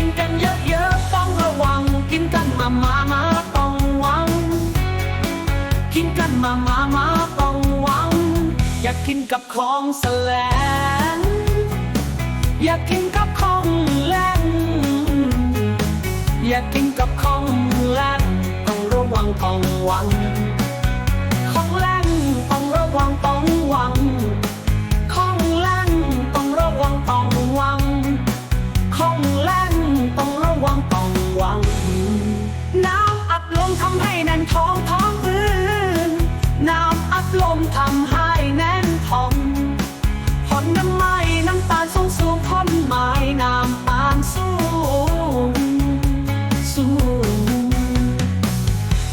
กินกันเยอะๆต้องระวัง กินกันมามามาต้องหวัง กินกันมามามาต้องหวัง อยากกินกับของแสลงอยากกินกับของแรงอยากกินกับของแรงต้องระวังต้องหวัง ของแรงต้องระวังต้อง วังต้องวัง น้ำอัดลมทำให้แน่นท้องท้องอืนน้ำอัดลมทำให้แน่นท้องผลน้ำไม้น้ำตาลสูงสูงผลไม้น้ำตาลสูงสูง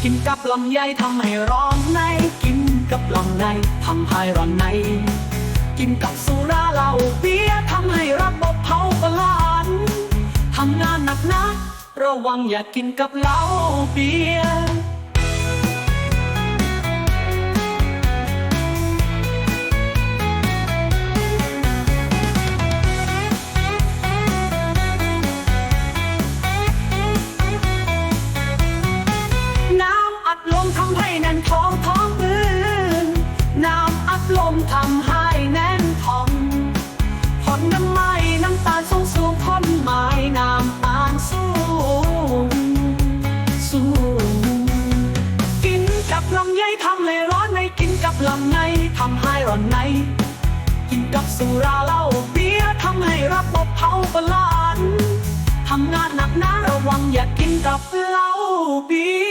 กินกับลำไยทำให้ร้อนใน กินกับลำในทำให้ร้อนใน กินกับสุราเหล้าบี นักนะระวังอย่ากินกับเหล้าเบียร์น้ำอัดลมทำให้แน่นท้องท้องอืนน้ำอัดลมทำให้ำไยทำเลยร้อนในกินกับลำไงทำให้ร้อนใน กินกับสุราเหล้าเบียร์ทำให้ระบบเผาผลานทำงานหนักนะระวังอย่ากินกับเหล้าเบีย